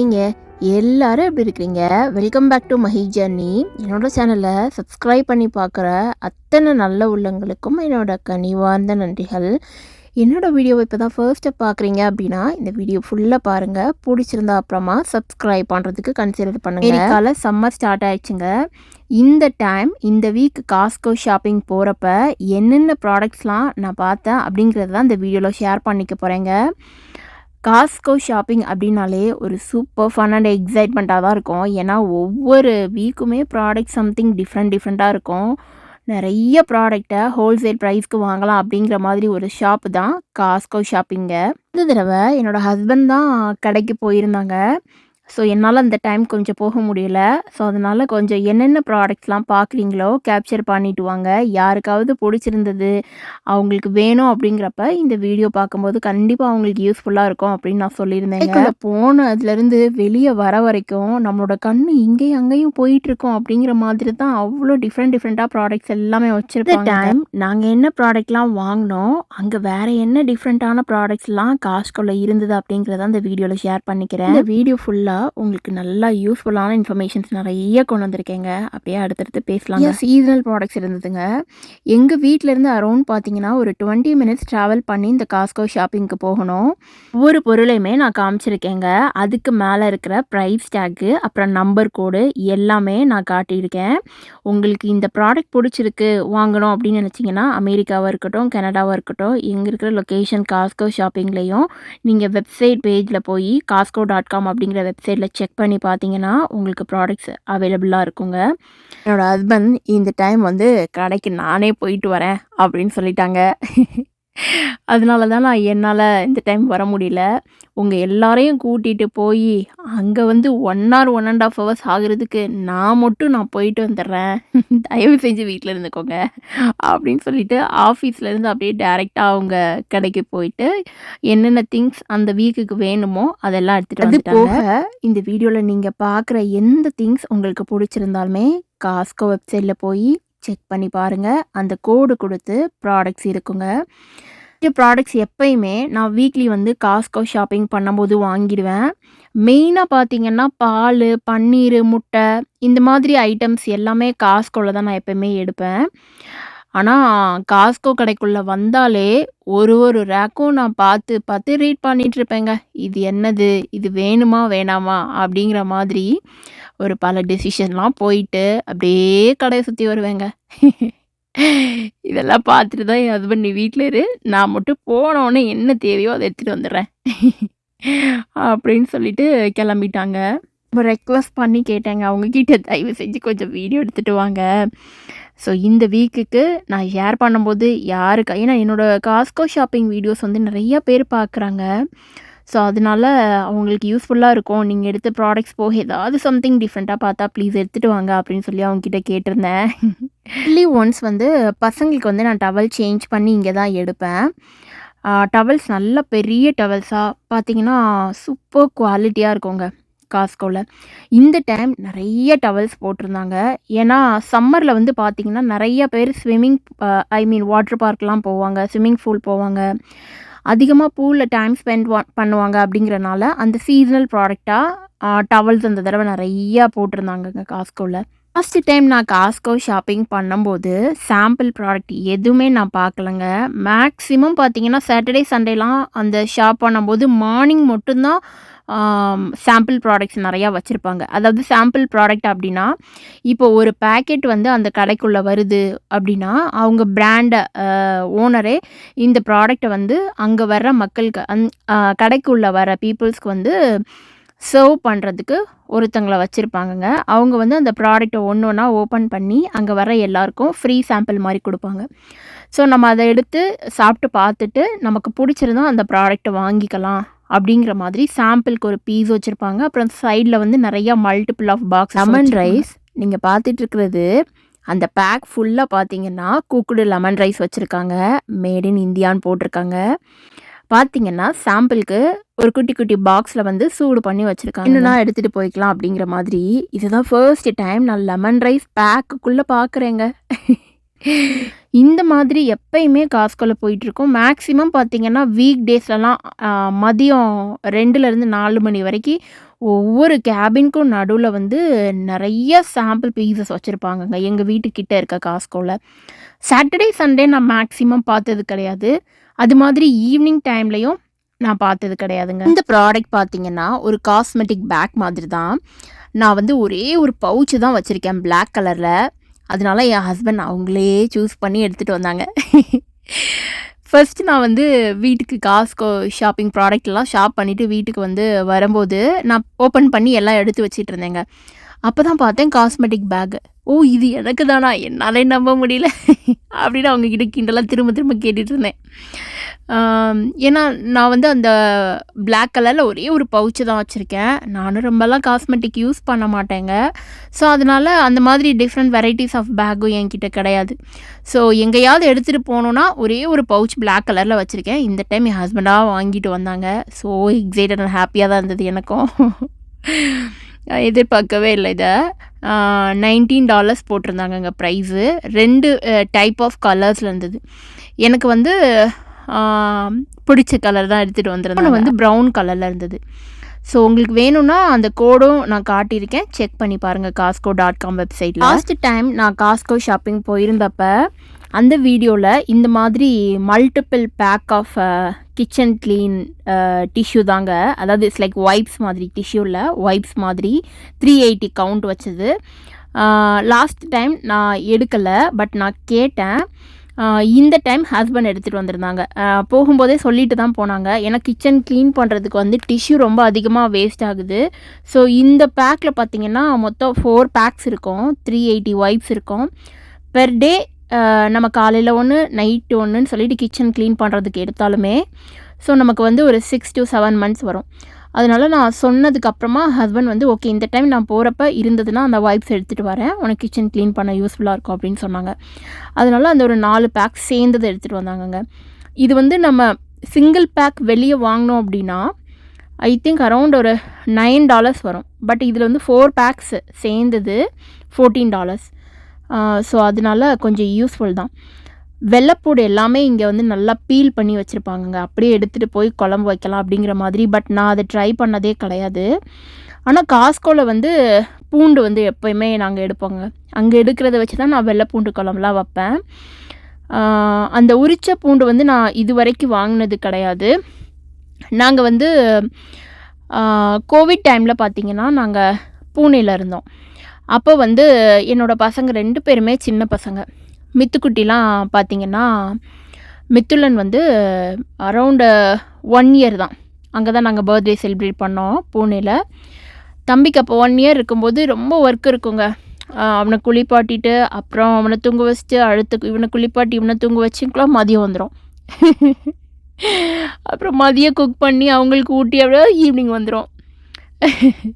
ஹாய்ங்க எல்லாரும் எப்படி இருக்கிறீங்க? Welcome back to Mahi journey என்னோடய சேனலை சப்ஸ்கிரைப் பண்ணி பார்க்குற அத்தனை நல்ல உள்ளங்களுக்கும் என்னோட கனிவார்ந்த நன்றிகள். என்னோடய வீடியோவை இப்போ தான் ஃபர்ஸ்ட்டு பார்க்குறீங்க அப்படின்னா இந்த வீடியோ ஃபுல்லாக பாருங்கள் பிடிச்சிருந்தா அப்புறமா சப்ஸ்கிரைப் பண்ணுறதுக்கு கன்சிடர் பண்ணுங்கள் கால சம்மர் ஸ்டார்ட் ஆயிடுச்சுங்க. இந்த டைம் இந்த வீக் காஸ்கோ ஷாப்பிங் போகிறப்ப என்னென்ன ப்ராடக்ட்ஸ்லாம் நான் பார்த்தேன் அப்படிங்கிறது தான் இந்த வீடியோவில் ஷேர் பண்ணிக்க போகிறேங்க காஸ்கோ ஷாப்பிங் அப்படின்னாலே ஒரு சூப்பர் ஃபன் அண்ட் எக்ஸைட்மெண்ட்டாக தான் இருக்கும். ஏன்னா ஒவ்வொரு வீக்குமே ப்ராடக்ட் சம்திங் டிஃப்ரெண்ட் டிஃப்ரெண்ட்டாக இருக்கும். நிறைய ப்ராடக்டை ஹோல்சேல் ப்ரைஸ்க்கு வாங்கலாம் அப்படிங்கிற மாதிரி ஒரு ஷாப் தான் காஸ்கோ ஷாப்பிங்க இந்த தடவை என்னோடய ஹஸ்பண்ட் தான் கடைக்கு போயிருந்தாங்க. ஸோ என்னால் அந்த டைம் கொஞ்சம் போக முடியல. ஸோ அதனால் கொஞ்சம் என்னென்ன ப்ராடக்ட்ஸ்லாம் பார்க்குறீங்களோ கேப்சர் பண்ணிட்டு வாங்க. யாருக்காவது பிடிச்சிருந்தது அவங்களுக்கு வேணும் அப்படிங்கிறப்ப இந்த வீடியோ பார்க்கும்போது கண்டிப்பாக அவங்களுக்கு யூஸ்ஃபுல்லாக இருக்கும் அப்படின்னு நான் சொல்லியிருந்தேங்க. போன அதுலேருந்து வெளியே வர வரைக்கும் நம்மளோட கண் இங்கேயும் அங்கேயும் போயிட்டுருக்கோம் அப்படிங்கிற மாதிரி தான் அவ்வளோ டிஃப்ரெண்ட் டிஃப்ரெண்ட்டாக ப்ராடக்ட்ஸ் எல்லாமே வச்சுருப்போம் டைம் நாங்கள் என்ன ப்ராடக்ட்லாம் வாங்கினோம் அங்கே வேறு என்ன டிஃப்ரெண்ட்டான ப்ராடக்ட்ஸ்லாம் காஸ்கோவில் இருந்தது அப்படிங்கிறத அந்த வீடியோவில் ஷேர் பண்ணிக்கிறேன். இந்த வீடியோ ஃபுல்லாக உங்களுக்கு நல்லா யூஸ்ஃபுல்லான இன்ஃபர்மேஷன்ஸ் நிறைய கொண்டு வந்திருக்கேங்க. அப்படியே அடுத்தடுத்து பேசலாம் சீசனல் ப்ராடக்ட்ஸ் இருந்ததுங்க. எங்கள் வீட்டிலேருந்து அரௌண்ட் பார்த்தீங்கன்னா ஒரு டுவெண்ட்டி மினிட்ஸ் ட்ராவல் பண்ணி இந்த காஸ்கோ ஷாப்பிங்க்கு போகணும். ஒவ்வொரு பொருளையுமே நான் காமிச்சிருக்கேங்க. அதுக்கு மேலே இருக்கிற ப்ரைஸ் டேக்கு அப்புறம் நம்பர் கோடு எல்லாமே நான் காட்டியிருக்கேன். உங்களுக்கு இந்த ப்ராடக்ட் பிடிச்சிருக்கு வாங்கணும் அப்படின்னு நினச்சிங்கன்னா அமெரிக்காவாக இருக்கட்டும் கனடாவாக இருக்கட்டும் எங்கே இருக்கிற லொக்கேஷன் காஸ்கோ ஷாப்பிங்லேயும் நீங்கள் வெப்சைட் பேஜில் போய் காஸ்கோ டாட் காம் அப்படிங்கிற வெப்சைட்டில் செக் பண்ணி பார்த்தீங்கன்னா உங்களுக்கு ப்ராடக்ட்ஸ் அவைலபிளாக இருக்குங்க. என்னோடய ஹஸ்பண்ட் இந்த டைம் வந்து கடைக்கு நானே போயிட்டு வரேன் அப்படின்னு சொல்லிட்டாங்க. அதனால தான் நான் என்னால் இந்த டைம் வர முடியல. உங்கள் எல்லாரையும் கூட்டிகிட்டு போய் அங்கே வந்து one hour one and half hours ஆகுறதுக்கு நான் மட்டும் நான் போயிட்டு வந்துடுறேன். தயவு செஞ்சு வீட்டில் இருந்துக்கோங்க. அப்படின்னு சொல்லிட்டு ஆஃபீஸ்லேருந்து அப்படியே டேரெக்டாக அவங்க கடைக்கு போயிட்டு என்னென்ன திங்ஸ் அந்த வீக்குக்கு வேணுமோ அதெல்லாம் எடுத்துகிட்டு அது போக இந்த வீடியோவில் நீங்கள் பார்க்குற எந்த திங்ஸ் உங்களுக்கு பிடிச்சிருந்தாலுமே காஸ்கோ வெப்சைட்டில் போய் செக் பண்ணி பாருங்கள் அந்த கோடு கொடுத்து ப்ராடக்ட்ஸ் இருக்குங்க. ப்ராடக்ட்ஸ் எப்பயுமே நான் வீக்லி வந்து காஸ்கோ ஷாப்பிங் பண்ணும்போது வாங்கிடுவேன். மெயினாக பார்த்தீங்கன்னா பால் பன்னீர் முட்டை இந்த மாதிரி ஐட்டம்ஸ் எல்லாமே காஸ்கோவில் தான் நான் எப்போயுமே எடுப்பேன். ஆனால் காஸ்கோ கடைக்குள்ளே வந்தாலே ஒரு ஒரு ரேக்கும் நான் பார்த்து பார்த்து ரீட் பண்ணிகிட்ருப்பேங்க இது என்னது? இது வேணுமா வேணாமா? அப்படிங்கிற மாதிரி ஒரு பல டெசிஷன்லாம் போயிட்டு அப்படியே கடையை சுற்றி வருவேங்க. இதெல்லாம் பார்த்துட்டு தான் என் ஹஸ்பண்ட் நீ வீட்டில் இரு. நான் மட்டும் போனோடனே என்ன தேவையோ அதை எடுத்துகிட்டு வந்துடுறேன். அப்படின்னு சொல்லிட்டு கிளம்பிட்டாங்க. ரெக்வஸ்ட் பண்ணி கேட்டேங்க. அவங்கக்கிட்ட தயவு செஞ்சு கொஞ்சம் வீடியோ எடுத்துகிட்டு வாங்க. ஸோ இந்த வீக்குக்கு நான் ஷேர் பண்ணும்போது யாருக்கு ஏன்னா என்னோடய காஸ்கோ ஷாப்பிங் வீடியோஸ் வந்து நிறைய பேர் பார்க்குறாங்க ஸோ அதனால அவங்களுக்கு யூஸ்ஃபுல்லாக இருக்கும். நீங்கள் எடுத்த ப்ராடக்ட்ஸ் போக ஏதாவது சம்திங் டிஃப்ரெண்ட்டாக பார்த்தா ப்ளீஸ் எடுத்துகிட்டு வாங்க அப்படின்னு சொல்லி அவங்கக்கிட்ட கேட்டிருந்தேன். டெய்லி ஒன்ஸ் வந்து பசங்களுக்கு வந்து நான் டவல் சேஞ்ச் பண்ணி இங்கே தான் எடுப்பேன். டவல்ஸ் நல்ல பெரிய டவல்ஸாக பார்த்தீங்கன்னா சூப்பர் குவாலிட்டியாக இருக்குங்க. காஸ்கோவில் இந்த டைம் நிறைய டவல்ஸ் போட்டிருந்தாங்க. ஏன்னா சம்மரில் வந்து பார்த்திங்கன்னா நிறைய பேர் ஸ்விம்மிங் ஐ மீன் வாட்டர் பார்க்லாம் போவாங்க ஸ்விம்மிங் பூல் போவாங்க. அதிகமாக பூலில் டைம் ஸ்பெண்ட் பண்ணுவாங்க அப்படிங்கிறனால அந்த சீசனல் ப்ராடக்டாக டவல்ஸ் அந்த தடவை நிறையா போட்டிருந்தாங்கங்க காஸ்கோவில் ஃபஸ்ட்டு டைம் நான் காஸ்கோ ஷாப்பிங் பண்ணும்போது சாம்பிள் ப்ராடக்ட் எதுவுமே நான் பார்க்கலங்க மேக்ஸிமம் பார்த்தீங்கன்னா சாட்டர்டே சண்டேலாம் அந்த ஷாப் பண்ணும்போது மார்னிங் மட்டும்தான் சாம்பிள் ப்ராடக்ட்ஸ் நிறையா வச்சுருப்பாங்க. அதாவது சாம்பிள் ப்ராடக்ட் அப்படின்னா இப்போ ஒரு பேக்கெட் வந்து அந்த கடைக்குள்ளே வருது அப்படின்னா அவங்க பிராண்டை ஓனரே இந்த ப்ராடக்டை வந்து அங்கே வர்ற மக்களுக்கு அந் கடைக்குள்ளே வர பீப்புள்ஸ்க்கு வந்து சர்வ் பண்ணுறதுக்கு ஒருத்தங்களை வச்சுருப்பாங்கங்க. அவங்க வந்து அந்த ப்ராடக்ட்டை ஒன்று ஒன்றா ஓப்பன் பண்ணி அங்கே வர எல்லாருக்கும் ஃப்ரீ சாம்பிள் மாதிரி கொடுப்பாங்க. ஸோ நம்ம அதை எடுத்து சாப்பிட்டு பார்த்துட்டு நமக்கு பிடிச்சிருந்தோம் அந்த ப்ராடக்ட்டை வாங்கிக்கலாம். அப்படிங்கிற மாதிரி சாம்பிளுக்கு ஒரு பீஸ் வச்சுருப்பாங்க. அப்புறம் சைடில் வந்து நிறையா multiple of box lemon rice நீங்கள் பார்த்துட்டு இருக்கிறது அந்த பேக் ஃபுல்லாக பார்த்தீங்கன்னா குக்குடு லெமன் ரைஸ் வச்சுருக்காங்க. மேட் இன் இந்தியான்னு போட்டிருக்காங்க. பார்த்தீங்கன்னா சாம்பிளுக்கு ஒரு குட்டி குட்டி பாக்ஸில் வந்து சூடு பண்ணி வச்சுருக்காங்க. இன்னும் எடுத்துகிட்டு போய்க்கலாம் அப்படிங்கிற மாதிரி. இதுதான் ஃபர்ஸ்ட் டைம் நான் லெமன் ரைஸ் பேக்குக்குள்ளே பார்க்குறேங்க. இந்த மாதிரி எப்பயுமே காஸ்கோவில் போயிட்டுருக்கும். மேக்ஸிமம் பார்த்திங்கன்னா வீக் டேஸ்லலாம் மதியம் ரெண்டுலேருந்து நாலு மணி வரைக்கும் ஒவ்வொரு கேபினுக்கும் நடுவில் வந்து நிறைய சாம்பிள் பீசஸ் வச்சுருப்பாங்கங்க. எங்கள் வீட்டுக்கிட்ட இருக்க காஸ்கோவில் சாட்டர்டே சண்டே நான் மேக்ஸிமம் பார்த்தது கிடையாது. அது மாதிரி ஈவினிங் டைம்லையும் நான் பார்த்தது கிடையாதுங்க. இந்த ப்ராடக்ட் பார்த்தீங்கன்னா ஒரு காஸ்மெட்டிக் பேக் மாதிரி தான் நான் வந்து ஒரே ஒரு பவுச்சு தான் வச்சுருக்கேன். பிளாக் கலரில் அதனால என் ஹஸ்பண்ட் அவங்களே சூஸ் பண்ணி எடுத்துகிட்டு வந்தாங்க. ஃபஸ்ட்டு நான் வந்து வீட்டுக்கு காஸ்கோ ஷாப்பிங் ப்ராடக்ட்லாம் ஷாப் பண்ணிவிட்டு வீட்டுக்கு வந்து வரும்போது நான் ஓப்பன் பண்ணி எல்லாம் எடுத்து வச்சிட்டு இருந்தேங்க. அப்போ தான் பார்த்தேன் காஸ்மெட்டிக் பேகு ஓ இது எனக்கு தானா என்னாலே நம்ப முடியல. அப்படின்னு அவங்க கிட்ட கிண்டலாம் திரும்ப திரும்ப கேட்டுட்டு இருந்தேன். ஏன்னா நான் வந்து அந்த பிளாக் கலரில் ஒரே ஒரு பவுச்சு தான் வச்சுருக்கேன். நானும் ரொம்பலாம் காஸ்மெட்டிக் யூஸ் பண்ண மாட்டேங்க. ஸோ அதனால் அந்த மாதிரி டிஃப்ரெண்ட் வெரைட்டிஸ் ஆஃப் பேக்கும் என்கிட்ட கிடையாது. ஸோ எங்கேயாவது எடுத்துகிட்டு போகணுன்னா ஒரே ஒரு பவுச் பிளாக் கலரில் வச்சுருக்கேன். இந்த டைம் என் ஹஸ்பண்டாக வாங்கிட்டு வந்தாங்க. ஸோ எக்ஸைட்டட் ஹாப்பியாக தான் இருந்தது எனக்கும். எதிர்பார்க்கவே இல்லை இதை. நைன்டீன் டாலர்ஸ் போட்டிருந்தாங்கங்க ப்ரைஸு ரெண்டு டைப் ஆஃப் கலர்ஸில் இருந்தது. எனக்கு வந்து பிடிச்ச கலர் தான் எடுத்துகிட்டு வந்திருந்தேன் வந்து ப்ரௌன் கலரில் இருந்தது. ஸோ உங்களுக்கு வேணும்னா அந்த கோடும் நான் காட்டியிருக்கேன். செக் பண்ணி பாருங்கள் காஸ்கோ டாட் காம் வெப்சைட்டில் லாஸ்ட் டைம் நான் காஸ்கோ ஷாப்பிங் போயிருந்தப்ப அந்த வீடியோவில் இந்த மாதிரி multiple pack of kitchen clean tissue தாங்க. அதாவது இட்ஸ் லைக் ஒய்ப்ஸ் மாதிரி டிஷ்யூவில் வைப்ஸ் மாதிரி த்ரீ எயிட்டி கவுண்ட் வச்சது. லாஸ்ட் டைம் நான் எடுக்கலை பட் நான் கேட்டேன். இந்த டைம் ஹஸ்பண்ட் எடுத்துகிட்டு வந்திருந்தாங்க. போகும்போதே சொல்லிட்டு தான் போனாங்க. ஏன்னா கிச்சன் க்ளீன் பண்ணுறதுக்கு வந்து டிஷ்யூ ரொம்ப அதிகமாக வேஸ்ட் ஆகுது. ஸோ இந்த பேக்கில் பார்த்தீங்கன்னா மொத்தம் ஃபோர் பேக்ஸ் இருக்கும். த்ரீ எயிட்டி ஒய்ப்ஸ் இருக்கும். பெர் டே நம்ம காலையில் ஒன்று நைட்டு ஒன்றுன்னு சொல்லிட்டு கிச்சன் க்ளீன் பண்ணுறதுக்கு எடுத்தாலுமே ஸோ நமக்கு வந்து ஒரு சிக்ஸ் டு செவன் மந்த்ஸ் வரும். அதனால நான் சொன்னதுக்கப்புறமா ஹஸ்பண்ட் வந்து ஓகே இந்த டைம் நான் போகிறப்ப இருந்ததுன்னா அந்த வைப்ஸ் எடுத்துகிட்டு வரேன். உனக்கு கிச்சன் க்ளீன் பண்ண யூஸ்ஃபுல்லாக இருக்கும் அப்படின்னு சொன்னாங்க. அதனால் அந்த ஒரு நாலு பேக் சேர்ந்தது எடுத்துகிட்டு வந்தாங்கங்க. இது வந்து நம்ம சிங்கிள் பேக் வெளியே வாங்கினோம் அப்படின்னா ஐ திங்க் அரௌண்ட் ஒரு நைன் டாலர்ஸ் வரும். பட் இதில் வந்து ஃபோர் பேக்ஸ் சேர்ந்தது ஃபோர்டீன் டாலர்ஸ் ஸோ அதனால கொஞ்சம் யூஸ்ஃபுல் தான். வெள்ளைப்பூடு எல்லாமே இங்கே வந்து நல்லா பீல் பண்ணி வச்சுருப்பாங்கங்க. அப்படியே எடுத்துகிட்டு போய் குழம்பு வைக்கலாம் அப்படிங்கிற மாதிரி பட் நான் அதை ட்ரை பண்ணதே கிடையாது. ஆனால் காஸ்கோவில் வந்து பூண்டு வந்து எப்போயுமே நாங்கள் எடுப்போங்க. அங்கே எடுக்கிறத வச்சு தான் நான் வெள்ளை பூண்டு குழம்புலாம் வைப்பேன். அந்த உரிச்ச பூண்டு வந்து நான் இது வரைக்கும் வாங்கினது கிடையாது. நாங்கள் வந்து கோவிட் டைமில் பார்த்தீங்கன்னா நாங்கள் பூனேல இருந்தோம். அப்போ வந்து என்னோட பசங்க ரெண்டு பேருமே சின்ன பசங்க. மித்துக்குட்டிலாம் பார்த்தீங்கன்னா மித்துலன் வந்து அரௌண்டு ஒன் இயர் தான். அங்கே தான் நாங்கள் பர்த்டே செலிப்ரேட் பண்ணோம் பூனேல. தம்பிக்கு அப்போ ஒன் இயர் இருக்கும்போது ரொம்ப ஒர்க் இருக்குங்க. அவனை குளிப்பாட்டிட்டு அப்புறம் அவனை தூங்க வச்சுட்டு அடுத்து இவனை குளிப்பாட்டி இவனை தூங்க வச்சுக்கலாம் மதியம் வந்துடும் அப்புறம் மதியம் குக் பண்ணி அவங்களுக்கு ஊட்டி அப்படியே ஈவினிங் வந்துடும்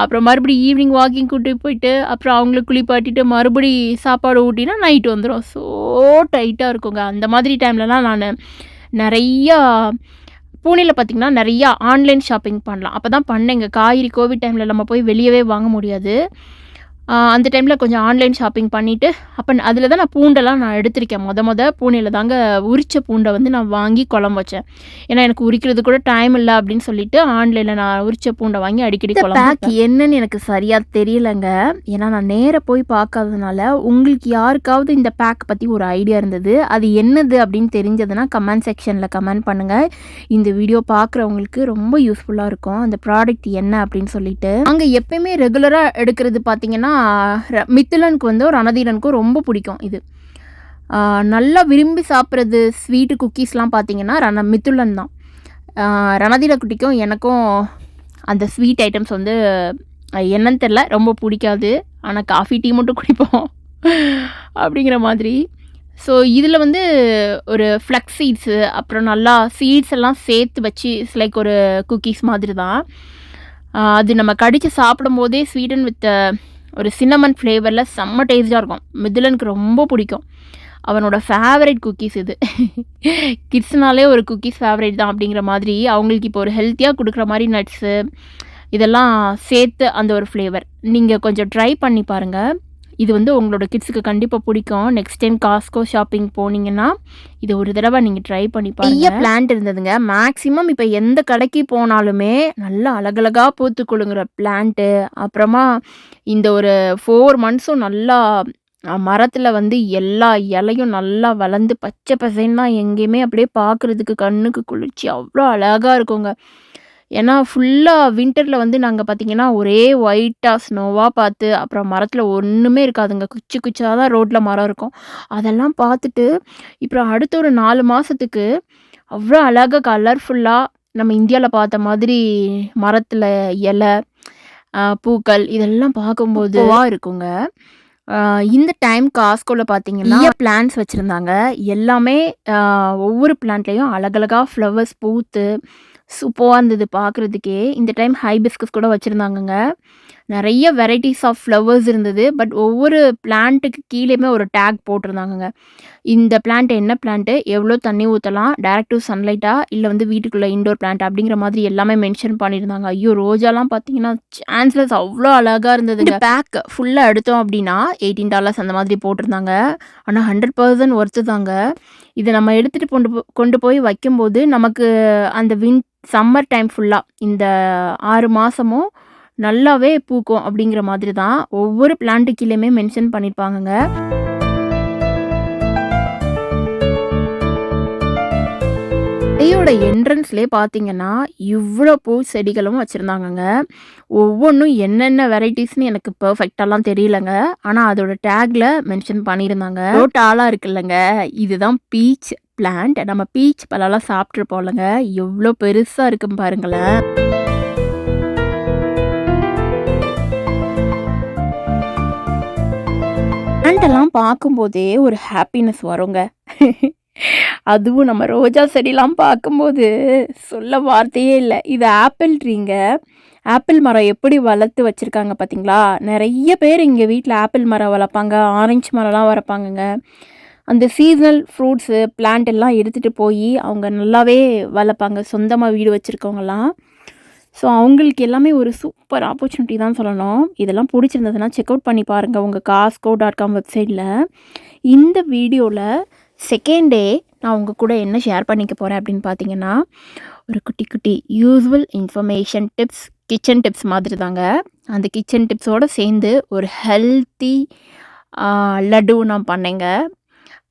அப்புறம் மறுபடி ஈவினிங் வாக்கிங் கூட்டிகிட்டு போயிட்டு அப்புறம் அவங்களுக்கு குளிப்பாட்டிட்டு மறுபடி சாப்பாடு ஊட்டினா நைட்டு வந்துடும் ஸோ டைட்டாக இருக்குங்க. அந்த மாதிரி டைம்லலாம் நான் நிறையா பூனேல பார்த்திங்கன்னா நிறையா ஆன்லைன் ஷாப்பிங் பண்ணலாம். அப்போ தான் பண்ணேங்க. காய்கறி கோவிட் டைமில் நம்ம போய் வெளியவே வாங்க முடியாது. அந்த டைமில் கொஞ்சம் ஆன்லைன் ஷாப்பிங் பண்ணிவிட்டு அப்போ அதில் தான் நான் பூண்டெல்லாம் நான் எடுத்திருக்கேன். மொத மொத பூனேல தாங்க உரிச்ச பூண்டை வந்து நான் வாங்கி குழம்பு வச்சேன். ஏன்னா எனக்கு உரிக்கிறது கூட டைம் இல்லை அப்படின்னு சொல்லிட்டு ஆன்லைனில் நான் உரிச்ச பூண்டை வாங்கி அடிக்கடி குழம்பு பேக் என்னன்னு எனக்கு சரியாக தெரியலங்க. ஏன்னா நான் நேராக போய் பார்க்காததுனால உங்களுக்கு யாருக்காவது இந்த பேக் பற்றி ஒரு ஐடியா இருந்தது அது என்னது அப்படின்னு தெரிஞ்சதுன்னா கமெண்ட் செக்ஷனில் கமெண்ட் பண்ணுங்கள் இந்த வீடியோ பார்க்குறவங்களுக்கு ரொம்ப யூஸ்ஃபுல்லாக இருக்கும். அந்த ப்ராடக்ட் என்ன அப்படின்னு சொல்லிட்டு. அங்கே எப்பயுமே ரெகுலராக எடுக்கிறது பார்த்தீங்கன்னா மித்துலனுக்கு வந்து ரணதீரனுக்கும் ரொம்ப பிடிக்கும் இது. நல்லா விரும்பி சாப்பிட்றது ஸ்வீட்டு குக்கீஸ்லாம் பார்த்தீங்கன்னா ரண மித்துலன் தான். ரணதீர குட்டிக்கும் எனக்கும் அந்த ஸ்வீட் ஐட்டம்ஸ் வந்து என்னன்னு தெரில ரொம்ப பிடிக்காது. ஆனால் காஃபி டீ மட்டும் குடிப்போம் அப்படிங்கிற மாதிரி. ஸோ இதில் வந்து ஒரு ஃப்ளக்ஸ் சீட்ஸு அப்புறம் நல்லா சீட்ஸ் எல்லாம் சேர்த்து வச்சு இட்ஸ் லைக் ஒரு குக்கீஸ் மாதிரி தான். அது நம்ம கடித்து சாப்பிடும் போதே ஸ்வீடன் வித் ஒரு சின்னமன் ஃப்ளேவரில் செம்ம டேஸ்ட்டாக இருக்கும். மிதுலனுக்கு ரொம்ப பிடிக்கும். அவனோட ஃபேவரட் குக்கீஸ் இது. கிட்ஸ்னாலே ஒரு குக்கீஸ் ஃபேவரட் தான் அப்படிங்கிற மாதிரி அவங்களுக்கு இப்போ ஒரு ஹெல்த்தியாக கொடுக்குற மாதிரி நட்ஸு இதெல்லாம் சேர்த்து அந்த ஒரு ஃப்ளேவர் நீங்கள் கொஞ்சம் ட்ரை பண்ணி பாருங்கள் இது வந்து உங்களோட கிட்ஸுக்கு கண்டிப்பாக பிடிக்கும். நெக்ஸ்ட் டைம் காஸ்கோ ஷாப்பிங் போனீங்கன்னா இது ஒரு தடவை நீங்கள் ட்ரை பண்ணி பாருங்க. பிளான்ட் இருந்ததுங்க. மேக்ஸிமம் இப்போ எந்த கடைக்கு போனாலுமே நல்லா அழகழகாக பூத்து பிளான்ட்டு அப்புறமா இந்த ஒரு ஃபோர் மந்த்ஸும் நல்லா மரத்தில் வந்து எல்லா இலையும் நல்லா வளர்ந்து பச்சை பசைன்னா எங்கேயுமே அப்படியே பார்க்குறதுக்கு கண்ணுக்கு குளிர்ச்சி. அவ்வளோ அழகாக இருக்குங்க. ஏன்னா ஃபுல்லாக வின்டரில் வந்து நாங்கள் பார்த்தீங்கன்னா ஒரே ஒயிட்டாக ஸ்னோவாக பார்த்து அப்புறம் மரத்தில் ஒன்றுமே இருக்காதுங்க. குச்சி குச்சியாக தான் ரோட்டில் மரம் இருக்கும். அதெல்லாம் பார்த்துட்டு அப்புறம் அடுத்த ஒரு நாலு மாதத்துக்கு அவ்வளோ அழகாக கலர்ஃபுல்லாக நம்ம இந்தியாவில் பார்த்த மாதிரி மரத்தில் இலை பூக்கள் இதெல்லாம் பார்க்கும்போது இருக்குங்க. இந்த டைம் காஸ்கோவில் பார்த்தீங்கன்னா பிளான்ஸ் வச்சுருந்தாங்க. எல்லாமே ஒவ்வொரு பிளான்ட்லேயும் அழகழகா ஃப்ளவர்ஸ் பூத்து சூப்பராக இருந்தது பார்க்குறதுக்கே இந்த டைம் ஹைபிஸ்கஸ் கூட வச்சுருந்தாங்கங்க. நிறைய வெரைட்டிஸ் ஆஃப் ஃப்ளவர்ஸ் இருந்தது. பட் ஒவ்வொரு பிளான்ட்டுக்கு கீழேயுமே ஒரு டேக் போட்டிருந்தாங்கங்க. இந்த பிளான்ட் என்ன பிளான்ட்டு எவ்வளோ தண்ணி ஊற்றலாம் டேரக்டிவ் சன்லைட்டா இல்லை வந்து வீட்டுக்குள்ளே இண்டோர் பிளான்ட் அப்படிங்கிற மாதிரி எல்லாமே மென்ஷன் பண்ணியிருந்தாங்க. ஐயோ ரோஜாலாம் பார்த்தீங்கன்னா சான்சலர்ஸ் அவ்வளோ அழகாக இருந்தது பேக் ஃபுல்லாக எடுத்தோம் அப்படின்னா எயிட்டீன் டாலர்ஸ் அந்த மாதிரி போட்டிருந்தாங்க. ஆனால் ஹண்ட்ரட் பர்சன்ட் ஒர்த்து தாங்க. இதை நம்ம எடுத்துகிட்டு கொண்டு போ கொண்டு போய் வைக்கும்போது நமக்கு அந்த வின் சம்மர் டைம் ஃபுல்லாக இந்த ஆறு மாதமும் நல்லாவே பூக்கும் அப்படிங்கிற மாதிரி தான் ஒவ்வொரு பிளான்ட்டு கீழேயுமே மென்ஷன் பண்ணியிருப்பாங்கங்க கடையோட என்ட்ரன்ஸ்லேயே பார்த்தீங்கன்னா இவ்வளோ பூ செடிகளும் வச்சுருந்தாங்கங்க. ஒவ்வொன்றும் என்னென்ன வெரைட்டிஸ்னு எனக்கு பர்ஃபெக்டாலாம் தெரியலங்க. ஆனால் அதோட டேக்ல மென்ஷன் பண்ணியிருந்தாங்க. ரோட்டாலாக இருக்குல்லங்க. இதுதான் பீச் பிளான்ட் நம்ம பீச் பழம்லாம் சாப்பிட்ருப்போம்லங்க எவ்வளோ பெருசாக இருக்குன்னு பாருங்களேன். ரிசல்ட்டெல்லாம் பார்க்கும்போதே ஒரு ஹாப்பினஸ் வருங்க. அதுவும் நம்ம ரோஜா செடிலாம் பார்க்கும்போது சொல்ல வார்த்தையே இல்லை. இது ஆப்பிள் ட்ரீங்க ஆப்பிள் மரம் எப்படி வளர்த்து வச்சுருக்காங்க பார்த்தீங்களா நிறைய பேர் இங்கே வீட்டில் ஆப்பிள் மரம் வளர்ப்பாங்க ஆரஞ்சு மரம்லாம் வளர்ப்பாங்கங்க. அந்த சீசனல் ஃப்ரூட்ஸு பிளான்ட் எல்லாம் எடுத்துகிட்டு போய் அவங்க நல்லாவே வளர்ப்பாங்க. சொந்தமாக வீடு வச்சுருக்கவங்கலாம். ஸோ அவங்களுக்கு எல்லாமே ஒரு சூப்பர் ஆப்பர்ச்சுனிட்டி தான் சொல்லணும். இதெல்லாம் பிடிச்சிருந்ததுன்னா செக் அவுட் பண்ணி பாருங்கள் உங்கள் காஸ்கோ டாட் காம் வெப்சைட்டில் இந்த வீடியோவில் செகண்ட் டே நான் உங்கள் கூட என்ன ஷேர் பண்ணிக்க போகிறேன் அப்படின்னு பார்த்தீங்கன்னா ஒரு குட்டி குட்டி usual information tips kitchen tips மாதிரி தாங்க அந்த கிச்சன் டிப்ஸோடு சேர்ந்து ஒரு ஹெல்த்தி லட்டு நான் பண்ணேங்க.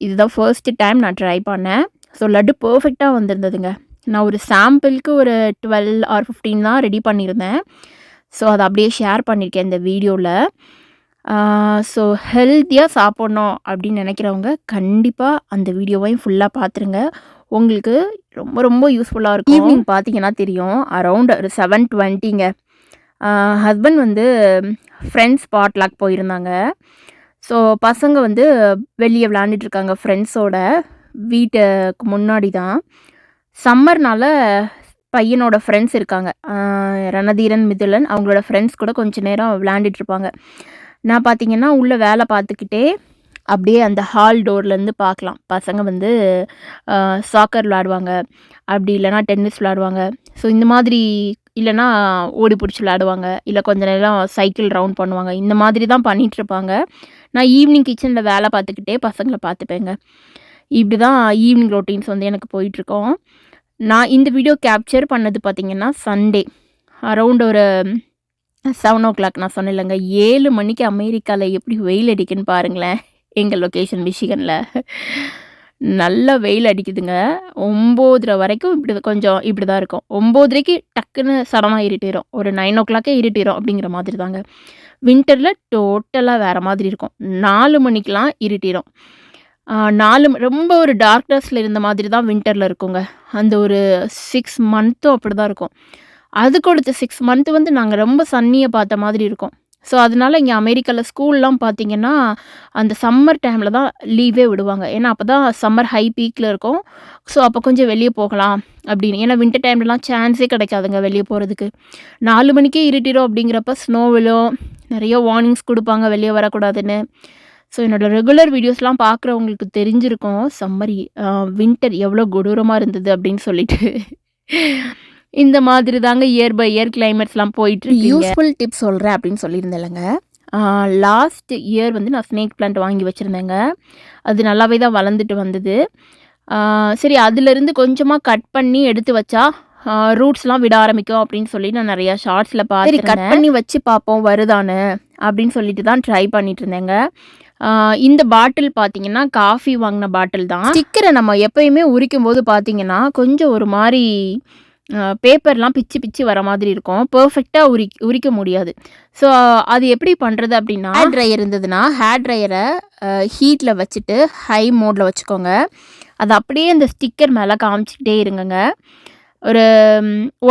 இதுதான் ஃபர்ஸ்ட் டைம் நான் ட்ரை பண்ணேன். ஸோ லட்டு பர்ஃபெக்டாக வந்திருந்ததுங்க. நான் ஒரு சாம்பிளுக்கு ஒரு டுவெல் ஆர் ஃபிஃப்டீன் தான் ரெடி பண்ணியிருந்தேன். ஸோ அதை அப்படியே ஷேர் பண்ணியிருக்கேன் இந்த வீடியோவில் ஸோ ஹெல்த்தியாக சாப்பிட்ணும் அப்படின்னு நினைக்கிறவங்க கண்டிப்பாக அந்த வீடியோவையும் ஃபுல்லாக பார்த்துருங்க. உங்களுக்கு ரொம்ப ரொம்ப யூஸ்ஃபுல்லாக இருக்கும். ஈவினிங் பார்த்தீங்கன்னா தெரியும். அரவுண்ட் ஒரு செவன் டுவெண்ட்டிங்க ஹஸ்பண்ட் வந்து ஃப்ரெண்ட்ஸ் பாட்லாக் போயிருந்தாங்க. ஸோ பசங்க வந்து வெளியே விளாண்டுட்டு இருக்காங்க ஃப்ரெண்ட்ஸோட வீட்டுக்கு முன்னாடி தான். சம்மர்னால பையனோட ஃப்ரெண்ட்ஸ் இருக்காங்க. ரணதீரன் மிதுலன் அவங்களோட ஃப்ரெண்ட்ஸ் கூட கொஞ்சம் நேரம் விளையாண்டுட்டு இருப்பாங்க. நான் பார்த்தீங்கன்னா உள்ளே வேலை பார்த்துக்கிட்டே அப்படியே அந்த ஹால் டோர்லேருந்து பார்க்கலாம் பசங்க வந்து சாக்கர் விளாடுவாங்க அப்படி இல்லைன்னா டென்னிஸ் விளாடுவாங்க ஸோ இந்த மாதிரி இல்லைன்னா ஓடி பிடிச்சி விளாடுவாங்க இல்லை கொஞ்ச நேரம் சைக்கிள் ரவுண்ட் பண்ணுவாங்க. இந்த மாதிரி தான் பண்ணிகிட்ருப்பாங்க நான் ஈவினிங் கிச்சனில் வேலை பார்த்துக்கிட்டே பசங்களை பார்த்துப்பேங்க இப்படி தான் ஈவினிங் ரொட்டீன்ஸ் வந்து எனக்கு போயிட்டுருக்கோம். நான் இந்த வீடியோ கேப்சர் பண்ணது பார்த்திங்கன்னா சண்டே அரவுண்ட் ஒரு செவன் ஓ கிளாக் நான் சொன்னேன் இல்லைங்க ஏழு மணிக்கு அமெரிக்காவில் எப்படி வெயில் அடிக்குன்னு பாருங்களேன். எங்கள் லொக்கேஷன் மிஷிகனில். நல்லா வெயில் அடிக்குதுங்க. ஒம்போதரை வரைக்கும் இப்படி கொஞ்சம் இப்படி தான் இருக்கும். ஒம்போதரைக்கு டக்குன்னு சடனாக இருட்டிடும் ஒரு நைன் ஓ கிளாக்கே இருட்டிடும் அப்படிங்கிற மாதிரி தாங்க வின்டரில் டோட்டலாக வேறு மாதிரி இருக்கும். நாலு மணிக்கெலாம் இருட்டிடும் நாலு ரொம்ப ஒரு டார்க்னஸில் இருந்த மாதிரி தான் வின்டரில் இருக்குங்க. அந்த ஒரு சிக்ஸ் மந்த்தும் அப்படி தான் இருக்கும். அதுக்கு அடுத்த சிக்ஸ் மந்த்து வந்து நாங்கள் ரொம்ப சன்னியை பார்த்த மாதிரி இருக்கும். ஸோ அதனால இங்கே அமெரிக்காவில் ஸ்கூல்லாம் பார்த்தீங்கன்னா அந்த சம்மர் டைமில் தான் லீவே விடுவாங்க. ஏன்னா அப்போ தான் சம்மர் ஹை பீக்கில் இருக்கும். ஸோ அப்போ கொஞ்சம் வெளியே போகலாம் அப்படின்னு. ஏன்னா வின்டர் டைம்லலாம் சான்ஸே கிடைக்காதுங்க வெளியே போகிறதுக்கு நாலு மணிக்கே இருட்டிடும் அப்படிங்கிறப்ப ஸ்னோ விழும். நிறைய வார்னிங்ஸ் கொடுப்பாங்க வெளியே வரக்கூடாதுன்னு. ஸோ என்னோட ரெகுலர் வீடியோஸ்லாம் பார்க்குறவங்களுக்கு தெரிஞ்சிருக்கும். சம்மர் வின்டர் எவ்வளோ கொடூரமாக இருந்தது அப்படின்னு சொல்லிட்டு. இந்த மாதிரி தாங்க இயர் பை இயர் கிளைமேட்ஸ்லாம் போயிட்டு யூஸ்ஃபுல் டிப்ஸ் சொல்கிறேன் அப்படின்னு சொல்லியிருந்தேன்லங்க. லாஸ்ட் இயர் வந்து நான் ஸ்னேக் பிளான்ட் வாங்கி வச்சுருந்தேங்க. அது நல்லாவே தான் வளர்ந்துட்டு வந்தது. சரி அதுலேருந்து கொஞ்சமாக கட் பண்ணி எடுத்து வச்சா ரூட்ஸ்லாம் விட ஆரம்பிக்கும் அப்படின்னு சொல்லி நான் நிறையா ஷார்ட்ஸில் பார்த்து கட் பண்ணி வச்சு பார்ப்போம் வருதான்னு. அப்படின்னு சொல்லிட்டு தான் ட்ரை பண்ணிட்டு இருந்தேங்க இந்த பாட்டில் பார்த்தீங்கன்னா காஃபி வாங்கின பாட்டில் தான். ஸ்டிக்கரை நம்ம எப்பயுமே உரிக்கும் போது பார்த்தீங்கன்னா கொஞ்சம் ஒரு மாதிரி பேப்பர்லாம் பிச்சு பிச்சு வர மாதிரி இருக்கும். பர்ஃபெக்டாக உரி உரிக்க முடியாது. ஸோ அது எப்படி பண்ணுறது அப்படின்னா ஹேர் ட்ரையர் இருந்ததுன்னா ஹேர் ட்ரையரை ஹீட்டில் வச்சுட்டு ஹை மோடில் வச்சுக்கோங்க. அது அப்படியே அந்த ஸ்டிக்கர் மேலே காமிச்சிக்கிட்டே இருங்கங்க. ஒரு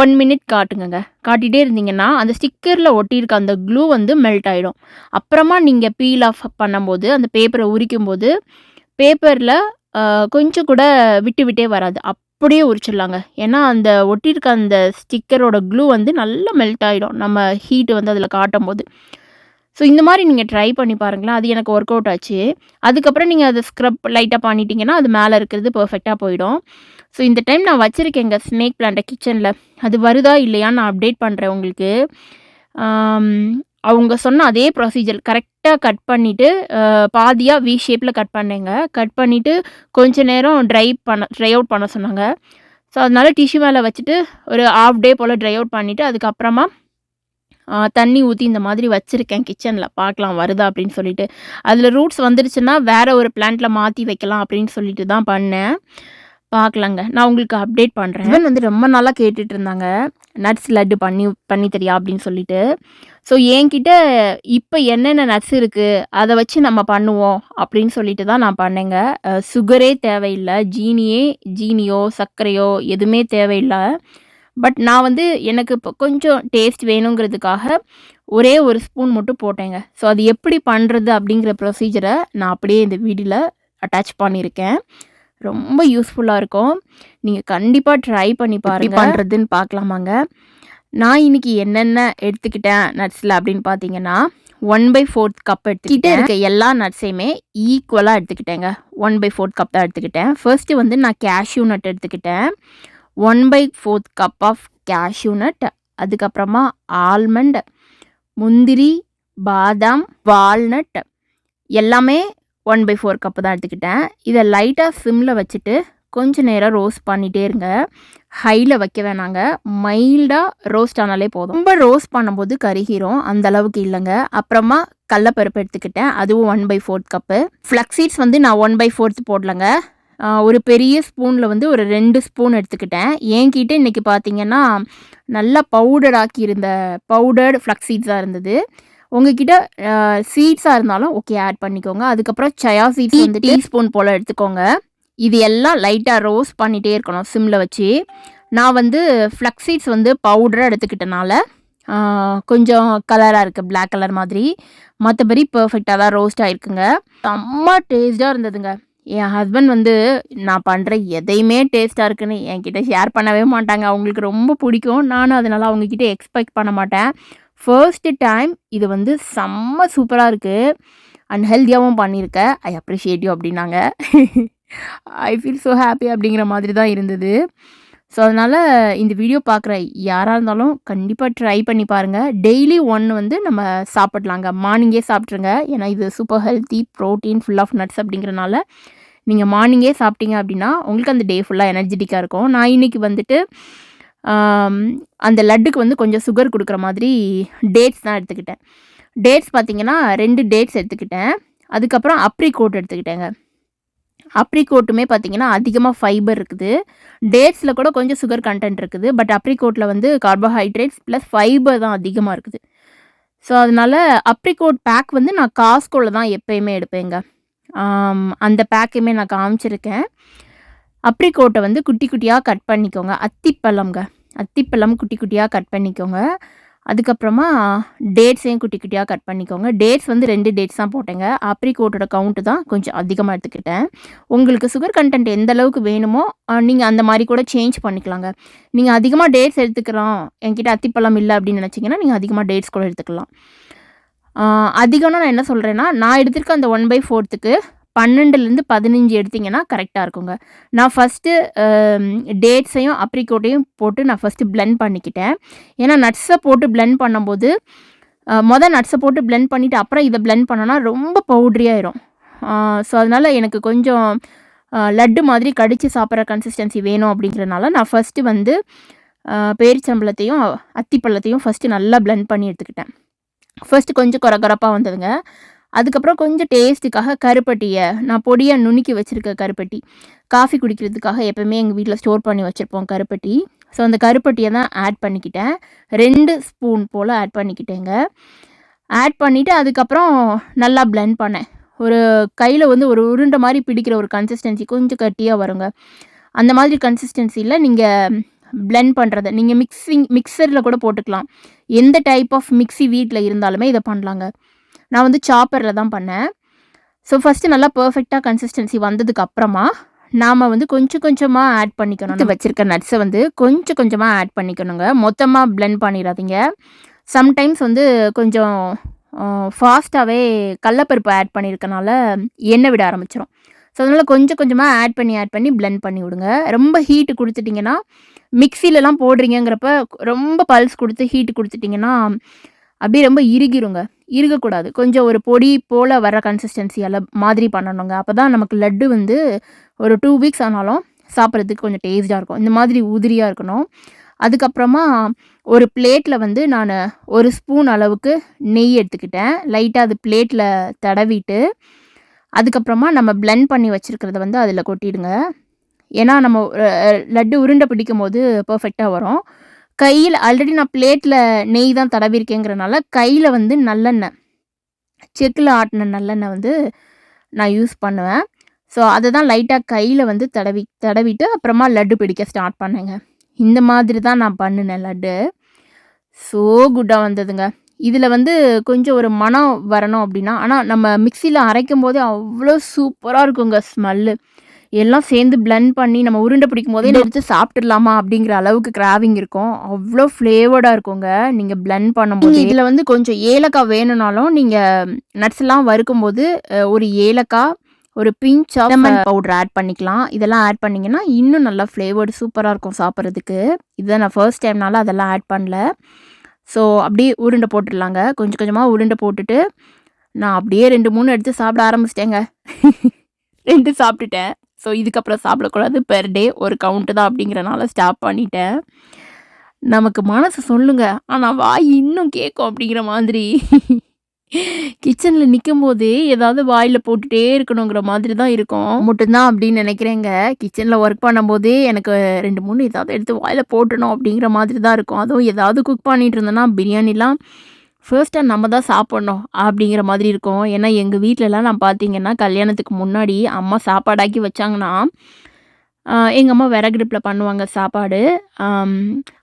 ஒன் மினிட் காட்டுங்கங்க. காட்டிகிட்டே இருந்தீங்கன்னா அந்த ஸ்டிக்கரில் ஒட்டியிருக்க அந்த க்ளூ வந்து மெல்ட் ஆகிடும் அப்புறமா நீங்கள் பீல் ஆஃப் பண்ணும்போது அந்த பேப்பரை உரிக்கும் போது பேப்பரில் கொஞ்சம் கூட விட்டு விட்டே வராது. அப்படியே உரிச்சிடலாங்க. ஏன்னா அந்த ஒட்டியிருக்க அந்த ஸ்டிக்கரோட க்ளூ வந்து நல்லா மெல்ட் ஆகிடும் நம்ம ஹீட்டு வந்து அதில் காட்டும் போது ஸோ இந்த மாதிரி நீங்கள் ட்ரை பண்ணி பாருங்களேன். அது எனக்கு ஒர்க் அவுட் ஆச்சு. அதுக்கப்புறம் நீங்கள் அதை ஸ்க்ரப் லைட்டாக பண்ணிட்டீங்கன்னா அது மேலே இருக்கிறது பர்ஃபெக்டாக போயிடும். ஸோ இந்த டைம் நான் வச்சுருக்கேங்க ஸ்னேக் பிளான்ட்டை கிச்சனில் அது வருதா இல்லையான்னு நான் அப்டேட் பண்ணுறேன் உங்களுக்கு. அவங்க சொன்ன அதே ப்ரொசீஜர் கரெக்டாக கட் பண்ணிவிட்டு பாதியாக வி ஷேப்பில் கட் பண்ணேங்க. கட் பண்ணிவிட்டு கொஞ்ச நேரம் ட்ரை பண்ண ட்ரை அவுட் பண்ண சொன்னாங்க. ஸோ அதனால டிஷ்யூ மேலே வச்சுட்டு ஒரு ஆஃப் டே போல் ட்ரை அவுட் பண்ணிவிட்டு அதுக்கப்புறமா தண்ணி ஊற்றி இந்த மாதிரி வச்சுருக்கேன் கிச்சனில் பார்க்கலாம் வருதா அப்படின்னு சொல்லிட்டு. அதில் ரூட்ஸ் வந்துருச்சுன்னா வேறு ஒரு பிளான்ட்டில் மாற்றி வைக்கலாம் அப்படின்னு சொல்லிட்டு தான் பண்ணேன். பார்க்கலாங்க. நான் உங்களுக்கு அப்டேட் பண்ணுறேன் இவன் வந்து ரொம்ப நாளாக கேட்டுட்டு இருந்தாங்க நட்ஸ் லட்டு பண்ணி பண்ணி தரியா அப்படின்னு சொல்லிட்டு. ஸோ என்கிட்ட இப்போ என்னென்ன நட்ஸ் இருக்குது அதை வச்சு நம்ம பண்ணுவோம் அப்படின்னு சொல்லிட்டு தான் நான் பண்ணேங்க. சுகரே தேவையில்லை. ஜீனியே ஜீனியோ சர்க்கரையோ எதுவுமே தேவையில்லை. பட் நான் வந்து எனக்கு இப்போ கொஞ்சம் டேஸ்ட் வேணுங்கிறதுக்காக ஒரே ஒரு ஸ்பூன் மட்டும் போட்டேங்க. ஸோ அது எப்படி பண்ணுறது அப்படிங்கிற ப்ரொசீஜரை நான் அப்படியே இந்த வீடியோவில் அட்டாச் பண்ணியிருக்கேன். ரொம்ப யூஸ்ஃபுல்லாக இருக்கும். நீங்கள் கண்டிப்பாக ட்ரை பண்ணி பாருங்க. பண்ணுறதுன்னு பார்க்கலாமாங்க. நான் இன்னைக்கு என்னென்ன எடுத்துக்கிட்டேன் நட்ஸில் அப்படின்னு பார்த்தீங்கன்னா ஒன் பை ஃபோர்த் கப் எடுத்துக்கிட்டே இருக்க எல்லா நட்ஸையுமே ஈக்குவலாக எடுத்துக்கிட்டேங்க. ஒன் பை ஃபோர்த் கப் தான் எடுத்துக்கிட்டேன். ஃபர்ஸ்ட்டு வந்து நான் கேஷ்யூ நட் எடுத்துக்கிட்டேன். One by fourth cup of cashew nut அதுக்கப்புறமா ஆல்மண்ட் முந்திரி பாதாம் வால்நட் எல்லாமே ஒன் பை ஃபோர் கப்பு தான் எடுத்துக்கிட்டேன். இதை லைட்டாக சிம்மில் வச்சுட்டு கொஞ்சம் நேரம் ரோஸ்ட் பண்ணிகிட்டே இருங்க. ஹையில் வைக்க வேணாங்க. மைல்டாக ரோஸ்ட் ஆனாலே போதும். ரொம்ப ரோஸ்ட் பண்ணும்போது கருகிரும். அந்த அளவுக்கு இல்லைங்க. அப்புறமா கடலப்பருப்பு எடுத்துக்கிட்டேன். அதுவும் one by fourth cup flaxseeds வந்து நான் ஒன் பை ஃபோர்த் போடலங்க. ஒரு பெரிய ஸ்பூனில் வந்து ஒரு ரெண்டு ஸ்பூன் எடுத்துக்கிட்டேன். என்கிட்ட இன்றைக்கி பார்த்தீங்கன்னா நல்லா பவுடர் ஆக்கி இருந்த பவுடர்டு ஃப்ளக்ஸீட்ஸாக இருந்தது. உங்ககிட்ட சீட்ஸாக இருந்தாலும் ஓகே ஆட் பண்ணிக்கோங்க. அதுக்கப்புறம் சயா சீட்ஸ் வந்து டீஸ்பூன் போல் எடுத்துக்கோங்க. இது எல்லாம் லைட்டாக ரோஸ்ட் பண்ணிகிட்டே இருக்கணும் சிம்மில் வச்சு. நான் வந்து ஃப்ளக்ஸீட்ஸ் வந்து பவுடராக எடுத்துக்கிட்டனால கொஞ்சம் கலராக இருக்குது Black கலர் மாதிரி. மற்றபடி பர்ஃபெக்டாக தான் ரோஸ்ட் ஆயிருக்குங்க. செம்ம டேஸ்ட்டாக இருந்ததுங்க. என் ஹஸ்பண்ட் வந்து நான் பண்ணுற எதையுமே டேஸ்ட்டாக இருக்குன்னு என்கிட்ட ஷேர் பண்ணவே மாட்டாங்க. அவங்களுக்கு ரொம்ப பிடிக்கும். நானும் அதனால் அவங்கக்கிட்ட எக்ஸ்பெக்ட் பண்ண மாட்டேன். ஃபர்ஸ்ட் டைம் இது வந்து செம்ம சூப்பராக இருக்குது அண்ட் ஹெல்த்தியாகவும் பண்ணியிருக்கேன் ஐ அப்ரிஷியேட் யூ அப்படின்னாங்க. ஐ ஃபீல் ஸோ ஹாப்பி அப்படிங்கிற மாதிரி தான் இருந்தது. ஸோ அதனால் இந்த வீடியோ பார்க்குற யாராக இருந்தாலும் கண்டிப்பாக ட்ரை பண்ணி பாருங்கள் டெய்லி ஒன்று வந்து நம்ம சாப்பிட்லாங்க. மார்னிங்கே சாப்பிட்ருங்க ஏன்னா இது super healthy protein full of nuts அப்படிங்கிறனால நீங்கள் மார்னிங்கே சாப்பிட்டீங்க அப்படின்னா உங்களுக்கு அந்த டே ஃபுல்லாக எனர்ஜெட்டிக்காக இருக்கும். நான் இன்னைக்கு வந்துட்டு அந்த லட்டுக்கு வந்து கொஞ்சம் சுகர் கொடுக்குற மாதிரி டேட்ஸ் தான் எடுத்துக்கிட்டேன். டேட்ஸ் பார்த்தீங்கன்னா ரெண்டு டேட்ஸ் எடுத்துக்கிட்டேன். அதுக்கப்புறம் அப்ரிகோட் எடுத்துக்கிட்டேங்க. அப்ரிகோட்டுமே பார்த்தீங்கன்னா அதிகமாக ஃபைபர் இருக்குது. டேட்ஸில் கூட கொஞ்சம் சுகர் கண்டென்ட் இருக்குது. பட் அப்ரிகோட்டில் வந்து கார்போஹைட்ரேட்ஸ் ப்ளஸ் ஃபைபர் தான் அதிகமாக இருக்குது. ஸோ அதனால் அப்ரிகோட் பேக் வந்து நான் காஸ்கோவில் தான் எப்பயுமே எடுப்பேங்க. அந்த பேக்கையுமே நான் காமிச்சிருக்கேன். அப்ரிகோட்டை வந்து குட்டி குட்டியாக கட் பண்ணிக்கோங்க. அத்திப்பழம்ங்க. அத்திப்பழம் குட்டி குட்டியாக கட் பண்ணிக்கோங்க. அதுக்கப்புறமா டேட்ஸையும் குட்டி குட்டியாக கட் பண்ணிக்கோங்க. டேட்ஸ் வந்து ரெண்டு டேட்ஸ் தான் போட்டேங்க. ஆப்ரிகோட்டோட கவுண்ட்டு தான் கொஞ்சம் அதிகமாக எடுத்துக்கிட்டேன். உங்களுக்கு சுகர் கண்டென்ட் எந்த அளவுக்கு வேணுமோ நீங்கள் அந்த மாதிரி கூட சேஞ்ச் பண்ணிக்கலாங்க. நீங்கள் அதிகமாக டேட்ஸ் எடுத்துக்கிறோம் என்கிட்ட அத்திப்பழம் இல்லை அப்படின்னு நினச்சிங்கன்னா நீங்கள் அதிகமாக டேட்ஸ் கூட எடுத்துக்கலாம். அதிகம்னா நான் என்ன சொல்கிறேன்னா நான் எடுத்திருக்க அந்த ஒன் பை ஃபோர்த்துக்கு பன்னெண்டுலேருந்து பதினஞ்சு எடுத்தீங்கன்னா கரெக்டாக இருக்குங்க. நான் ஃபஸ்ட்டு டேட்ஸையும் அப்ரிகோட்டையும் போட்டு நான் ஃபஸ்ட்டு பிளெண்ட் பண்ணிக்கிட்டேன். ஏன்னா நட்ஸை போட்டு பிளெண்ட் பண்ணும்போது மொதல் நட்ஸை போட்டு பிளெண்ட் பண்ணிவிட்டு அப்புறம் இதை பிளெண்ட் பண்ணோன்னா ரொம்ப பவுட்ரி ஆயிரும். ஸோ அதனால் எனக்கு கொஞ்சம் லட்டு மாதிரி கடித்து சாப்பிட்ற கன்சிஸ்டன்சி வேணும் அப்படிங்கிறனால நான் ஃபஸ்ட்டு வந்து பேரிச்சம்பளத்தையும் அத்திப்பழத்தையும் ஃபஸ்ட்டு நல்லா பிளெண்ட் பண்ணி எடுத்துக்கிட்டேன். ஃபர்ஸ்ட்டு கொஞ்சம் கொர கொரப்பாக வந்ததுங்க. அதுக்கப்புறம் கொஞ்சம் டேஸ்ட்டுக்காக கருப்பட்டியை நான் பொடியாக நுணுக்கி வச்சுருக்க கருப்பட்டி. காஃபி குடிக்கிறதுக்காக எப்போவுமே எங்கள் வீட்டில் ஸ்டோர் பண்ணி வச்சுருப்போம் கருப்பட்டி. ஸோ அந்த கருப்பட்டியை தான் ஆட் பண்ணிக்கிட்டேன். ரெண்டு ஸ்பூன் போல் ஆட் பண்ணிக்கிட்டேங்க. ஆட் பண்ணிவிட்டு அதுக்கப்புறம் நல்லா blend பண்ணேன். ஒரு கையில் வந்து ஒரு உருண்டை மாதிரி பிடிக்கிற ஒரு கன்சிஸ்டன்சி கொஞ்சம் கட்டியாக வருங்க. அந்த மாதிரி கன்சிஸ்டன்சியில் நீங்கள் பிளெண்ட் பண்ணுறத நீங்கள் மிக்ஸிங் மிக்சரில் கூட போட்டுக்கலாம். எந்த டைப் ஆஃப் மிக்ஸி வீட்டில் இருந்தாலுமே இதை பண்ணலாங்க. நான் வந்து சாப்பரில் தான் பண்ணேன். ஸோ ஃபஸ்ட்டு நல்லா பர்ஃபெக்டாக கன்சிஸ்டன்சி வந்ததுக்கு அப்புறமா நாம் வந்து கொஞ்சம் கொஞ்சமாக ஆட் பண்ணிக்கணும் இது வச்சுருக்க நட்ஸை வந்து கொஞ்சம் கொஞ்சமாக ஆட் பண்ணிக்கணுங்க. மொத்தமாக பிளெண்ட் பண்ணிடாதீங்க சம்டைம்ஸ் வந்து கொஞ்சம் ஃபாஸ்ட்டாகவே கடலப்பருப்பு ஆட் பண்ணியிருக்கனால எண்ணெய் விட ஆரம்பிச்சிடும் ஸோ அதனால் கொஞ்சம் கொஞ்சமாக ஆட் பண்ணி ஆட் பண்ணி பிளெண்ட் பண்ணி விடுங்க. ரொம்ப ஹீட்டு கொடுத்துட்டிங்கன்னா மிக்சிலலாம் போடுறீங்கங்கிறப்ப ரொம்ப பல்ஸ் கொடுத்து ஹீட்டு கொடுத்துட்டிங்கன்னா அப்படியே ரொம்ப இறுகிருங்க. இருக்கக்கூடாது. கொஞ்சம் ஒரு பொடி போல் வர கன்சிஸ்டன்சியால் மாதிரி பண்ணணுங்க. அப்போ தான் நமக்கு லட்டு வந்து ஒரு டூ வீக்ஸ் ஆனாலும் சாப்பிட்றதுக்கு கொஞ்சம் டேஸ்ட்டாக இருக்கும். இந்த மாதிரி உதிரியாக இருக்கணும். அதுக்கப்புறமா ஒரு பிளேட்டில் வந்து நான் ஒரு ஸ்பூன் அளவுக்கு நெய் எடுத்துக்கிட்டேன். லைட்டாக அது பிளேட்டில் தடவிட்டு அதுக்கப்புறமா நம்ம பிளெண்ட் பண்ணி வச்சுருக்கிறத வந்து அதில் கொட்டிடுங்க. ஏன்னா நம்ம லட்டு உருண்டை பிடிக்கும் போது பர்ஃபெக்டாக வரும். கையில் ஆல்ரெடி நான் பிளேட்டில் நெய் தான் தடவிருக்கேங்கிறனால கையில் வந்து நல்லெண்ணெய் செக்கில் ஆட்டின நல்லெண்ணெய் வந்து நான் யூஸ் பண்ணுவேன். ஸோ அதை தான் லைட்டாக கையில் வந்து தடவி தடவிட்டு அப்புறமா லட்டு பிடிக்க ஸ்டார்ட் பண்ணேங்க. இந்த மாதிரி தான் நான் பண்ணினேன் லட்டு. ஸோ குட்டாக வந்ததுங்க. இதில் வந்து கொஞ்சம் ஒரு மனம் வரணும் அப்படின்னா ஆனால் நம்ம மிக்சியில் அரைக்கும் போதே அவ்வளோ சூப்பராக இருக்குங்க ஸ்மெல்லு எல்லாம் சேர்ந்து blend பண்ணி நம்ம உருண்டை பிடிக்கும் போதே எடுத்து சாப்பிட்டுடலாமா அப்படிங்கிற அளவுக்கு கிராவிங் இருக்கும். அவ்வளோ ஃப்ளேவர்டாக இருக்குங்க. நீங்கள் blend பண்ணும்போது. இதில் வந்து கொஞ்சம் ஏலக்காய் வேணும்னாலும் நீங்கள் நட்ஸ் எல்லாம் வறுக்கும்போது ஒரு ஏலக்காய் ஒரு pinch of lemon powder add பண்ணிக்கலாம். இதெல்லாம் ஆட் பண்ணிங்கன்னா இன்னும் நல்லா ஃப்ளேவர்டு சூப்பராக இருக்கும் சாப்பிட்றதுக்கு. இதுதான் நான் ஃபர்ஸ்ட் டைம்னால அதெல்லாம் ஆட் பண்ணல. ஸோ அப்படியே உருண்டை போட்டுடலாங்க. கொஞ்சம் கொஞ்சமாக உருண்டை போட்டுட்டு நான் அப்படியே ரெண்டு மூணு எடுத்து சாப்பிட ஆரம்பிச்சிட்டேங்க. ரெண்டு சாப்பிட்டுட்டேன். ஸோ இதுக்கப்புறம் சாப்பிடக்கூடாது பெர் டே ஒரு கவுண்ட்டு தான் அப்படிங்கிறனால ஸ்டாப் பண்ணிட்டேன். நமக்கு மனசு சொல்லுங்கள் ஆனால் வாய் இன்னும் கேட்கும் அப்படிங்கிற மாதிரி. கிச்சனில் நிற்கும் போதே ஏதாவது வாயில் போட்டுகிட்டே இருக்கணுங்கிற மாதிரி தான் இருக்கும். மட்டும்தான் அப்படின்னு நினைக்கிறேங்க. கிச்சனில் ஒர்க் பண்ணும்போதே எனக்கு ரெண்டு மூணு ஏதாவது எடுத்து வாயில் போட்டணும் அப்படிங்கிற மாதிரி தான் இருக்கும். அதுவும் ஏதாவது குக் பண்ணிகிட்டு இருந்தேன்னா பிரியாணிலாம் ஃபர்ஸ்ட்டாக நம்ம தான் சாப்பிட்ணும் அப்படிங்கிற மாதிரி இருக்கும். ஏன்னா எங்கள் வீட்டிலலாம் நான் பார்த்தீங்கன்னா கல்யாணத்துக்கு முன்னாடி அம்மா சாப்பாடாக்கி வச்சாங்கன்னா எங்கள் அம்மா விறகடுப்பில் பண்ணுவாங்க சாப்பாடு.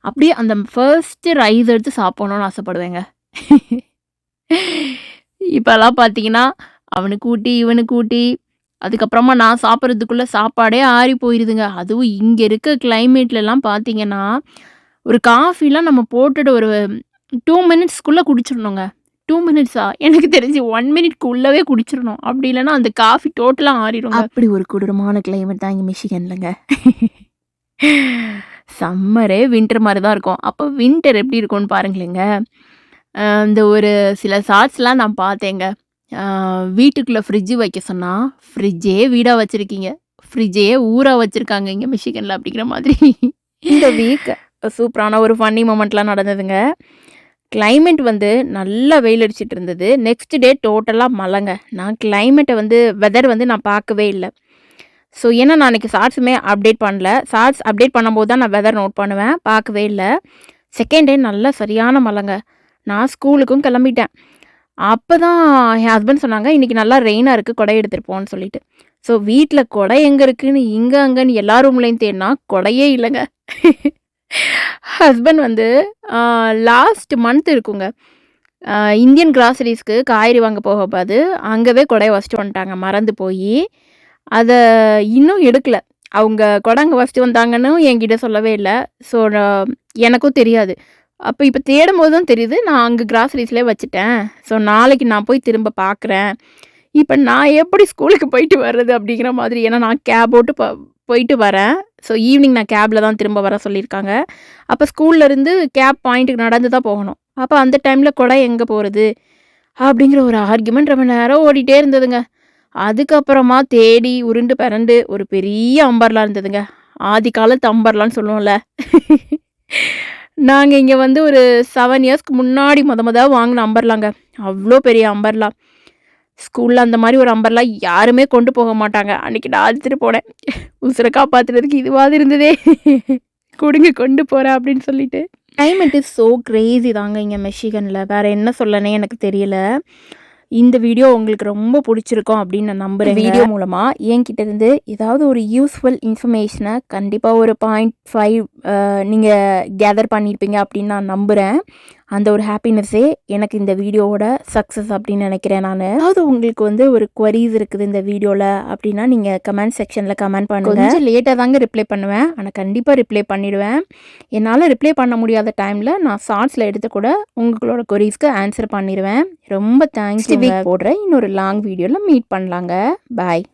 அப்படியே அந்த ஃபர்ஸ்ட்டு ரைஸ் எடுத்து சாப்பிட்ணுன்னு ஆசைப்படுவேங்க. இப்போல்லாம் பார்த்தீங்கன்னா அவனுக்கு ஊட்டி இவனுக்கு ஊட்டி அதுக்கப்புறமா நான் சாப்பிட்றதுக்குள்ளே சாப்பாடே ஆறி போயிடுதுங்க அதுவும் இங்கே இருக்க கிளைமேட்லலாம் பார்த்தீங்கன்னா ஒரு காஃபிலாம் நம்ம போட்டுட்டு ஒரு டூ மினிட்ஸ்க்குள்ளே குடிச்சிடணுங்க டூ மினிட்ஸா எனக்கு தெரிஞ்சு ஒன் மினிட்க்குள்ளவே குடிச்சிடணும் அப்படி இல்லைன்னா அந்த காஃபி டோட்டலாக ஆறிடுங்க. அப்படி ஒரு கொடூரமான கிளைமேட் தான் இங்கே மிஷிகன்லங்க. சம்மரே வின்டர் மாதிரி தான் இருக்கும். அப்போ வின்டர் எப்படி இருக்கும்னு பாருங்களேங்க. இந்த ஒரு சில ஷார்ட்ஸ்லாம் நான் பார்த்தேங்க. வீட்டுக்குள்ளே ஃப்ரிட்ஜு வைக்க சொன்னால் ஃப்ரிட்ஜே வீடாக வச்சுருக்கீங்க. ஃப்ரிட்ஜே ஊராக வச்சுருக்காங்க இங்கே மிஷிகனில் அப்படிங்கிற மாதிரி. இந்த வீக் சூப்பரான ஒரு ஃபன்னி மூமெண்ட்லாம் நடந்ததுங்க. கிளைமேட் வந்து நல்லா வெயில் அடிச்சிட்டு இருந்தது நெக்ஸ்ட் டே டோட்டலாக மழைங்க. நான் கிளைமேட்டை வந்து வெதர் வந்து நான் பார்க்கவே இல்லை. ஸோ ஏன்னா நான் அன்றைக்கி ஷார்ட்ஸுமே அப்டேட் பண்ணல. ஷார்ட்ஸ் அப்டேட் பண்ணும்போது தான் நான் வெதர் நோட் பண்ணுவேன். பார்க்கவே இல்லை. செகண்ட் டே நல்லா சரியான மழைங்க. நான் ஸ்கூலுக்கும் கிளம்பிட்டேன். அப்போ தான் என் ஹஸ்பண்ட் சொன்னாங்க இன்றைக்கி நல்லா ரெயினாக இருக்குது கொடை போன்னு சொல்லிட்டு. ஸோ வீட்டில் கொடை எங்கே இருக்குன்னு இங்கே அங்கேன்னு எல்லா ரூம்லேயும் தேடினா கொடையே இல்லைங்க. ஹஸ்பண்ட் வந்து லாஸ்ட் மந்த் இருக்குங்க. இந்தியன் கிராசரிஸ்க்கு காய்கறி வாங்க போகப்பாது அங்கவே கொடையை வச்சுட்டு வந்துட்டாங்க மறந்து போய். அதை இன்னும் எடுக்கலை. அவங்க கொடங்க வச்சுட்டு வந்தாங்கன்னு என்கிட்ட சொல்லவே இல்லை. ஸோ எனக்கும் தெரியாது. அப்போ இப்போ தேடும் போது தான் தெரியுது நான் அங்கே கிராசரிஸ்லேயே வச்சுட்டேன். ஸோ நாளைக்கு நான் போய் திரும்ப பார்க்குறேன் இப்போ நான் எப்படி ஸ்கூலுக்கு போயிட்டு வர்றது அப்படிங்கிற மாதிரி ஏன்னா நான் கேப் போட்டு போயிட்டு வரேன். ஸோ ஈவினிங் நான் கேபில் தான் திரும்ப வர சொல்லியிருக்காங்க. அப்போ ஸ்கூல்லேருந்து கேப் பாயிண்ட்டுக்கு நடந்து தான் போகணும். அப்போ அந்த டைமில் கொடை எங்கே போகிறது அப்படிங்கிற ஒரு ஆர்குமெண்ட் ரொம்ப நேரம் ஓடிட்டே இருந்ததுங்க. அதுக்கப்புறமா தேடி உருண்டு பிறண்டு ஒரு பெரிய அம்பர்லாம் இருந்ததுங்க. ஆதி காலத்து அம்பர்லான்னு சொல்லுவோம்ல. நாங்கள் இங்கே வந்து ஒரு செவன் இயர்ஸ்க்கு முன்னாடி முத மொதல் வாங்கின அம்பர்லாங்க அவ்வளோ பெரிய அம்பர்லாம் ஸ்கூலில் அந்த மாதிரி ஒரு அம்பர்லா யாருமே கொண்டு போக மாட்டாங்க. அன்றைக்கி நான் எடுத்துகிட்டு போனேன். உசுரை காப்பாற்றுறதுக்கு இதுவாது இருந்ததே. கொடுங்க கொண்டு போகிறேன் அப்படின்னு சொல்லிட்டு. கிளைமேட் இஸ் ஸோ கிரேசி தாங்க இங்கே மெஷிகனில் வேறு என்ன சொல்லனே எனக்கு தெரியல. இந்த வீடியோ உங்களுக்கு ரொம்ப பிடிச்சிருக்கும் அப்படின்னு நான் நம்புகிறேன் வீடியோ மூலமாக என்கிட்ட இருந்து ஏதாவது ஒரு யூஸ்ஃபுல் இன்ஃபர்மேஷனை கண்டிப்பாக ஒரு பாயிண்ட் ஃபைவ் நீங்கள் கேதர் பண்ணியிருப்பீங்க அப்படின்னு நான் நம்புகிறேன் அந்த ஒரு ஹாப்பினஸ்ஸே எனக்கு இந்த வீடியோவோட சக்ஸஸ் அப்படின்னு நினைக்கிறேன் நான். அதாவது உங்களுக்கு வந்து ஒரு queries இருக்குது இந்த வீடியோவில் அப்படின்னா நீங்கள் கமெண்ட் செக்ஷனில் கமெண்ட் பண்ணுங்க. கொஞ்சம் லேட்டாக தாங்க ரிப்ளை பண்ணுவேன். ஆனால் கண்டிப்பாக ரிப்ளை பண்ணிடுவேன். என்னால் ரிப்ளை பண்ண முடியாத டைமில் நான் ஷார்ட்ஸில் எடுத்து கூட உங்களோட கொரீஸ்க்கு ஆன்சர் பண்ணிடுவேன். ரொம்ப தேங்க்ஸ் வீக் போடுறேன் இன்னொரு லாங் வீடியோவில் மீட் பண்ணலாங்க. பாய்